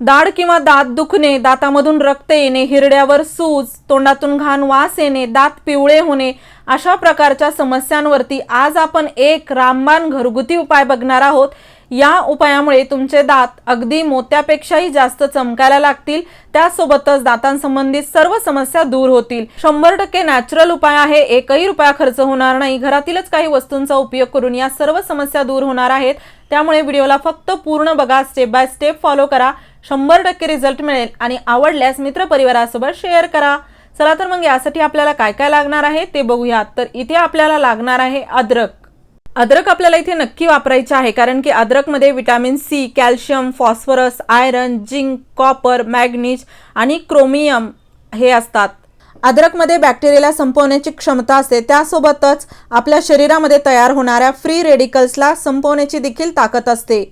दाढ किंवा दात दुखणे दातामधून रक्त येणे हिरड्यावर सूज तोंडातून घाण वास येणे दात पिवळे होणे अशा प्रकारच्या समस्यांवरती आज आपण एक रामबाण घरगुती उपाय बघणार आहोत. या उपायामुळे तुमचे दात अगदी मोत्यापेक्षाही जास्त चमकायला लागतील. त्यासोबतच दातांसंबंधित सर्व समस्या दूर होतील. शंभर टक्के नॅचरल उपाय आहे. एकही रुपया खर्च होणार नाही. घरातीलच काही वस्तूंचा उपयोग करून या सर्व समस्या दूर होणार आहेत. त्यामुळे व्हिडिओला फक्त पूर्ण बघा. स्टेप बाय स्टेप फॉलो करा. शंभर टक्के रिझल्ट मिळेल आणि आवडल्यास मित्रपरिवारासोबत शेअर करा. चला तर मग यासाठी आपल्याला काय काय लागणार आहे ते बघूयात. तर इथे आपल्याला लागणार आहे अद्रक. अद्रक आपल्याला इथे नक्की वापरायचे आहे कारण की अद्रकमध्ये vitamin C calcium phosphorus iron zinc copper manganese आणि क्रोमियम हे असतात. अद्रकमध्ये बॅक्टेरियाला संपवण्याची क्षमता असते त्यासोबतच आपल्या शरीरामध्ये तयार होणाऱ्या फ्री रेडिकल्सला संपवण्याची देखील ताकद असते.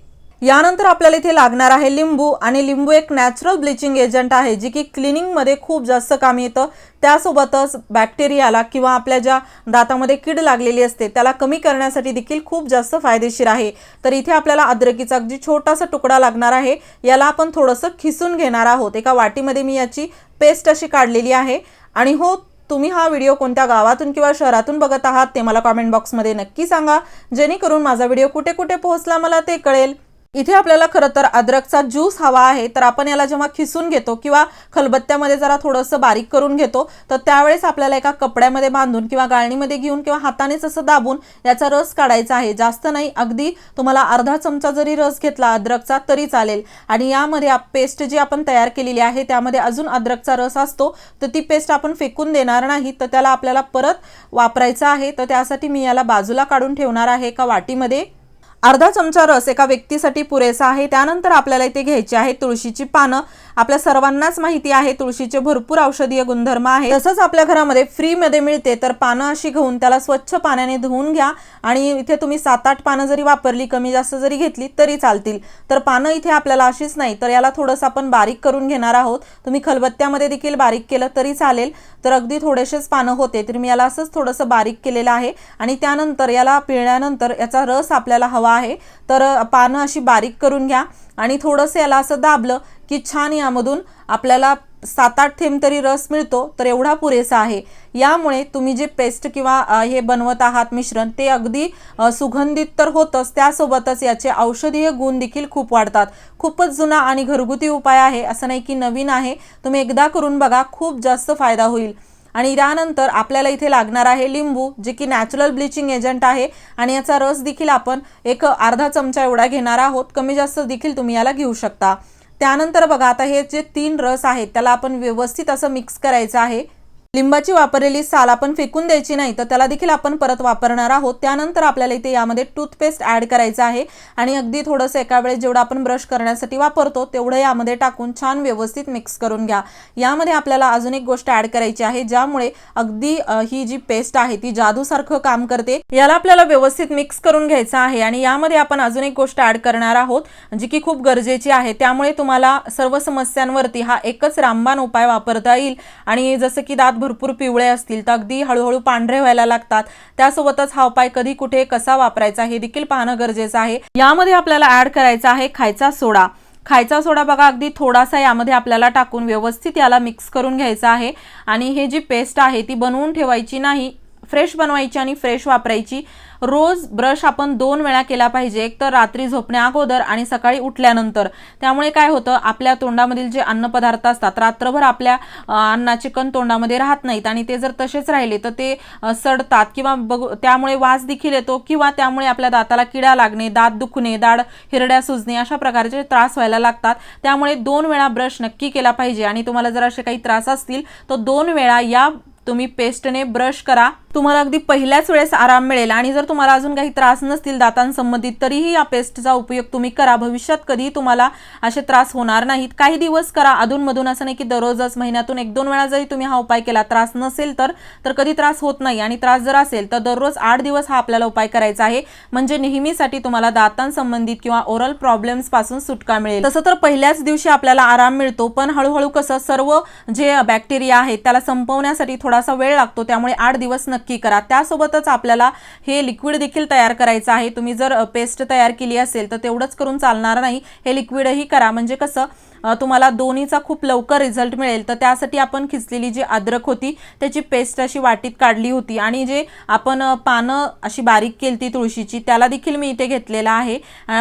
यानंतर आपल्याला इथे लागणार आहे लिंबू आणि लिंबू एक नॅचरल ब्लिचिंग एजंट आहे जी की क्लिनिंगमध्ये खूप जास्त काम येतं. त्यासोबतच बॅक्टेरियाला किंवा आपल्या ज्या दातामध्ये कीड लागलेली असते त्याला कमी करण्यासाठी देखील खूप जास्त फायदेशीर आहे. तर इथे आपल्याला अद्रकीचा अगदी छोटासा तुकडा लागणार आहे. याला आपण थोडंसं खिसून घेणार आहोत. एका वाटीमध्ये मी याची पेस्ट अशी काढलेली आहे. आणि हो तुम्ही हा व्हिडिओ कोणत्या गावातून किंवा शहरातून बघत आहात ते मला कॉमेंट बॉक्समध्ये नक्की सांगा. जेणेकरून माझा व्हिडिओ कुठे कुठे पोहोचला मला ते कळेल. इथे आपल्याला खरं तर अद्रकचा ज्यूस हवा आहे तर आपण याला जेव्हा खिसून घेतो किंवा खलबत्त्यामध्ये जरा थोडंसं बारीक करून घेतो तर त्यावेळेस आपल्याला एका कपड्यामध्ये बांधून किंवा गाळणीमध्ये घेऊन किंवा हातानेच असं दाबून याचा रस काढायचा आहे. जास्त नाही अगदी तुम्हाला अर्धा चमचा जरी रस घेतला अद्रकचा तरी चालेल. आणि यामध्ये पेस्ट जी आपण तयार केलेली आहे त्यामध्ये अजून अद्रकचा रस असतो तर ती पेस्ट आपण फेकून देणार नाही तर त्याला आपल्याला परत वापरायचं आहे तर त्यासाठी मी याला बाजूला काढून ठेवणार आहे एका वाटीमध्ये. अर्धा चमचा रस एका व्यक्तीसाठी पुरेसा आहे. त्यानंतर आपल्याला इथे घ्यायची आहे तुळशीची पानं. आपल्या सर्वांनाच माहिती आहे तुळशीचे भरपूर औषधीय गुणधर्म आहे तसंच आपल्या घरामध्ये फ्रीमध्ये मिळते तर पानं अशी घेऊन त्याला स्वच्छ पाण्याने धुवून घ्या. आणि इथे तुम्ही सात आठ पानं जरी वापरली कमी जास्त जरी घेतली तरी चालतील. तर पानं इथे आपल्याला अशीच नाही तर याला थोडंसं आपण बारीक करून घेणार आहोत. तुम्ही खलबत्त्यामध्ये देखील बारीक केलं तरी चालेल. तर अगदी थोडेसेच पानं होते तर मी याला असंच थोडंसं बारीक केलेलं आहे. आणि त्यानंतर याला पिळल्यानंतर याचा रस आपल्याला हवा आहे. तर पानं अशी बारीक करून घ्या आणि थोडंसं याला असं दाबलं की छान यामधून आपल्याला सात आठ थेंब तरी रस मिळतो तर एवढा पुरेसा आहे. यामुळे तुम्ही जे पेस्ट किंवा हे बनवत आहात मिश्रण ते अगदी सुगंधित तर होतंच. त्यासोबतच याचे औषधीय गुण देखील खूप वाढतात. खूपच जुना आणि घरगुती उपाय आहे असं नाही की नवीन आहे. तुम्ही एकदा करून बघा खूप जास्त फायदा होईल. आणि त्यानंतर आपल्याला इथे लागणार आहे लिंबू जे की नॅचरल ब्लिचिंग एजंट आहे. आणि याचा रस देखील आपण एक अर्धा चमचा एवढा घेणार आहोत. कमी जास्त देखील तुम्ही याला घेऊ शकता. त्यानंतर बघा आता हे जे तीन रस आहेत त्याला आपण व्यवस्थित असं मिक्स करायचं आहे. लिंबाची वापरलेली साल आपण फेकून द्यायची नाही तर त्याला देखील आपण परत वापरणार आहोत. त्यानंतर आपल्याला इथे यामध्ये टूथपेस्ट ॲड करायचं आहे. आणि अगदी थोडंसं एका वेळेस जेवढं आपण ब्रश करण्यासाठी वापरतो तेवढं यामध्ये टाकून छान व्यवस्थित मिक्स करून घ्या. यामध्ये आपल्याला अजून एक गोष्ट ॲड करायची आहे ज्यामुळे अगदी ही जी पेस्ट आहे ती जादूसारखं काम करते. याला आपल्याला व्यवस्थित मिक्स करून घ्यायचं आहे आणि यामध्ये आपण अजून एक गोष्ट ॲड करणार आहोत जी की खूप गरजेची आहे. त्यामुळे तुम्हाला सर्व समस्यांवरती हा एकच रामबाण उपाय वापरता येईल. आणि जसं की दात भरपूर पिवळे असतील तर अगदी हळूहळू पांढरे व्हायला लागतात. त्यासोबतच हा उपाय कधी कुठे कसा वापरायचा हे देखील पाहणं गरजेचं आहे. यामध्ये आपल्याला ऍड करायचा आहे खायचा सोडा. खायचा सोडा बघा अगदी थोडासा यामध्ये आपल्याला टाकून व्यवस्थित याला मिक्स करून घ्यायचा आहे. आणि हे जी पेस्ट आहे ती बनवून ठेवायची नाही फ्रेश बनवायची आणि फ्रेश वापरायची. रोज ब्रश आपण दोन वेळा केला पाहिजे. एक तर रात्री झोपण्या अगोदर आणि सकाळी उठल्यानंतर. त्यामुळे काय होतं आपल्या तोंडामधील जे अन्नपदार्थ असतात रात्रभर आपल्या अन्ना चिकन तोंडामध्ये राहत नाहीत आणि ते जर तसेच राहिले तर ते सडतात किंवा बघ त्यामुळे वास देखील येतो किंवा त्यामुळे आपल्या दाताला किडा लागणे दात दुखणे दाढ हिरड्या सुजणे अशा प्रकारचे त्रास व्हायला लागतात. त्यामुळे दोन वेळा ब्रश नक्की केला पाहिजे आणि तुम्हाला जर असे काही त्रास असतील तर दोन वेळा या तुम्ही पेस्टने ब्रश करा. तुम्हाला अगदी पहिल्याच वेळेस आराम मिळेल आणि जर तुम्हाला अजून काही त्रास नसतील दातांसंबंधित तरीही या पेस्टचा उपयोग तुम्ही करा. भविष्यात कधीही तुम्हाला असे त्रास होणार नाहीत. काही दिवस करा. अधूनमधून असं नाही की दररोजच महिन्यातून एक दोन वेळा जरी तुम्ही हा उपाय केला त्रास नसेल तर तर कधी त्रास होत नाही आणि त्रास जर असेल तर दररोज आठ दिवस हा आपल्याला उपाय करायचा आहे. म्हणजे नेहमीसाठी तुम्हाला दातांसंबंधित किंवा ओरल प्रॉब्लेम्सपासून सुटका मिळेल. तसं तर पहिल्याच दिवशी आपल्याला आराम मिळतो पण हळूहळू कसं सर्व जे बॅक्टेरिया आहेत त्याला संपवण्यासाठी थोडासा वेळ लागतो. त्यामुळे आठ दिवस नक्की नक्की करा. त्यासोबतच आपल्याला हे लिक्विड देखील तयार करायचं आहे. तुम्ही जर पेस्ट तयार केली असेल तर तेवढंच करून चालणार नाही. हे लिक्विडही करा. म्हणजे कसं तुम्हाला दोन्हीचा खूप लवकर रिझल्ट मिळेल. तर त्यासाठी आपण खिचलेली जी अद्रक होती त्याची पेस्ट अशी वाटीत काढली होती. आणि जे आपण पानं अशी बारीक केली ती तुळशीची त्याला देखील मी इथे घेतलेला आहे.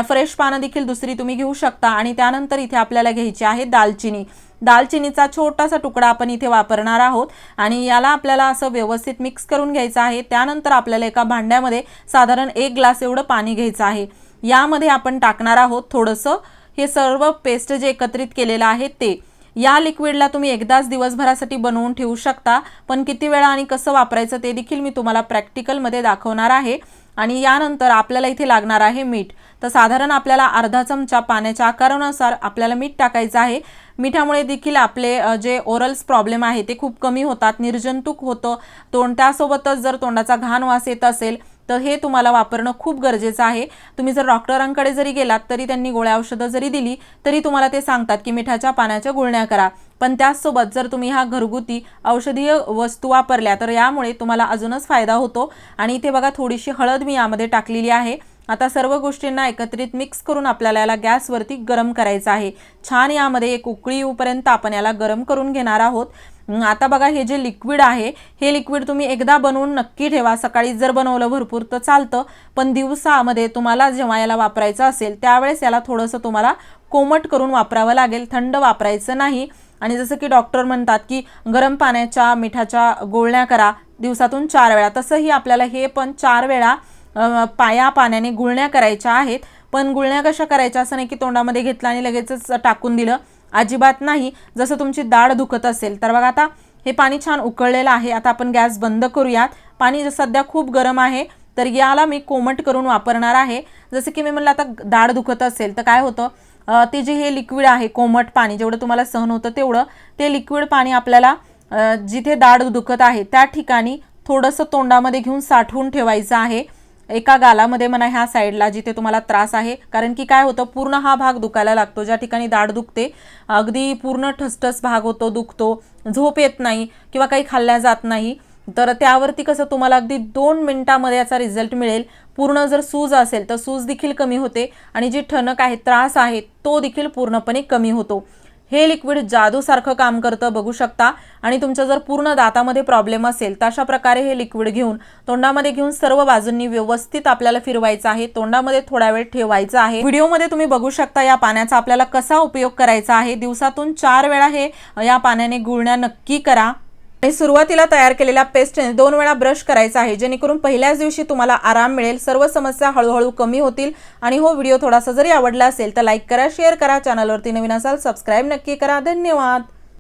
फ्रेश पानं देखील दुसरी तुम्ही घेऊ शकता. आणि त्यानंतर इथे आपल्याला घ्यायची आहे दालचिनी. दालचिनीचा छोटासा तुकडा आपण इथे वापरणार आहोत आणि याला आपल्याला असं व्यवस्थित मिक्स करून घ्यायचं आहे. त्यानंतर आपल्याला एका भांड्यामध्ये साधारण एक ग्लास एवढं पाणी घ्यायचं आहे. यामध्ये आपण टाकणार आहोत थोडंसं. हे सर्व पेस्ट जे एकत्रित केलेलं आहे ते. या लिक्विडला तुम्ही एकदाच दिवसभरासाठी बनवून ठेवू शकता. पण किती वेळा आणि कसं वापरायचं ते देखील मी तुम्हाला प्रॅक्टिकलमध्ये दाखवणार आहे. आणि यानंतर आपल्याला इथे लागणार आहे मीठ. तर साधारण आपल्याला अर्धा चमचा पाण्याच्या आकारानुसार आपल्याला मीठ टाकायचं आहे. मिठामुळे देखील आपले जे ओरल्स प्रॉब्लेम आहे ते खूप कमी होतात निर्जंतुक होतं. तोंड त्यासोबतच जर तोंडाचा घाण वास येत असेल तर हे तुम्हाला वापरणं खूप गरजेचं आहे. तुम्ही जर डॉक्टरांकडे जरी गेलात तरी त्यांनी गोळ्या औषधं जरी दिली तरी तुम्हाला ते सांगतात की मिठाच्या पाण्याच्या गुळण्या करा. पण त्याचसोबत जर तुम्ही हा घरगुती औषधीय वस्तू वापरल्या तर यामुळे तुम्हाला अजूनच फायदा होतो. आणि इथे बघा थोडीशी हळद मी यामध्ये टाकलेली आहे. आता सर्व गोष्टींना एकत्रित मिक्स करून आपल्याला याला गॅसवरती गरम करायचं आहे. छान यामध्ये एक उकळी येऊपर्यंत आपण याला गरम करून घेणार आहोत. आता बघा हे जे लिक्विड आहे हे लिक्विड तुम्ही एकदा बनवून नक्की ठेवा. सकाळी जर बनवलं भरपूर तर चालतं. पण दिवसामध्ये तुम्हाला जेव्हा याला वापरायचं असेल त्यावेळेस याला थोडंसं तुम्हाला कोमट करून वापरावं लागेल. थंड वापरायचं नाही. आणि जसं की डॉक्टर म्हणतात की गरम पाण्याच्या मिठाच्या गोळण्या करा. दिवसातून चार वेळा. तसंही आपल्याला हे पण चार वेळा पाया पाण्याने गुळण्या करायच्या आहेत. पण गुळण्या कशा करायच्या? असं नाही की तोंडामध्ये घेतलं आणि लगेचच टाकून दिलं. अजिबात नाही. जसं तुमची दाढ दुखत असेल. तर बघा आता हे पाणी छान उकळलेलं आहे. आता आपण गॅस बंद करूयात. पाणी सध्या खूप गरम आहे तर याला मी कोमट करून वापरणार आहे. जसं की मी म्हणलं आता दाढ दुखत असेल तर काय होतं? ते जे हे लिक्विड आहे कोमट पाणी जेवढं तुम्हाला सहन होतं तेवढं ते लिक्विड पाणी आपल्याला जिथे दाढ दुखत आहे त्या ठिकाणी थोडंसं तोंडामध्ये घेऊन साठवून ठेवायचं आहे. एका गालामध्ये म्हणा ह्या साईडला जिथे तुम्हाला त्रास आहे. कारण की काय होतं पूर्ण हा भाग दुखायला लागतो. ज्या ठिकाणी दाढ दुखते अगदी पूर्ण ठसठस भाग होतो दुखतो झोप येत नाही किंवा काही खाल्ल्या जात नाही. तर त्यावरती कसं तुम्हाला अगदी दोन मिनिटामध्ये याचा रिझल्ट मिळेल. पूर्ण जर सूज असेल तर सूज देखील कमी होते आणि जी ठणक आहे त्रास आहे तो देखील पूर्णपणे कमी होतो. हे लिक्विड जादूसारखं काम करतं बघू शकता. आणि तुमचं जर पूर्ण दातामध्ये प्रॉब्लेम असेल तर अशा प्रकारे हे लिक्विड घेऊन तोंडामध्ये घेऊन सर्व बाजूंनी व्यवस्थित आपल्याला फिरवायचं आहे. तोंडामध्ये थोडा वेळ ठेवायचं आहे. व्हिडिओमध्ये तुम्ही बघू शकता या पाण्याचा आपल्याला कसा उपयोग करायचा आहे. दिवसातून चार वेळा हे या पाण्याने गुळण्या नक्की करा. सुरुवातीला तयार केलेल्या पेस्टने दोन वेळा ब्रश करायचा आहे. जेणेकरून पहिल्याच दिवशी तुम्हाला आराम मिळेल सर्व समस्या हळूहळू कमी होतील. आणि हो व्हिडिओ थोडासा जरी आवडला असेल तर लाईक करा शेअर करा चॅनलवरती नवीन असाल सबस्क्राईब नक्की करा. धन्यवाद!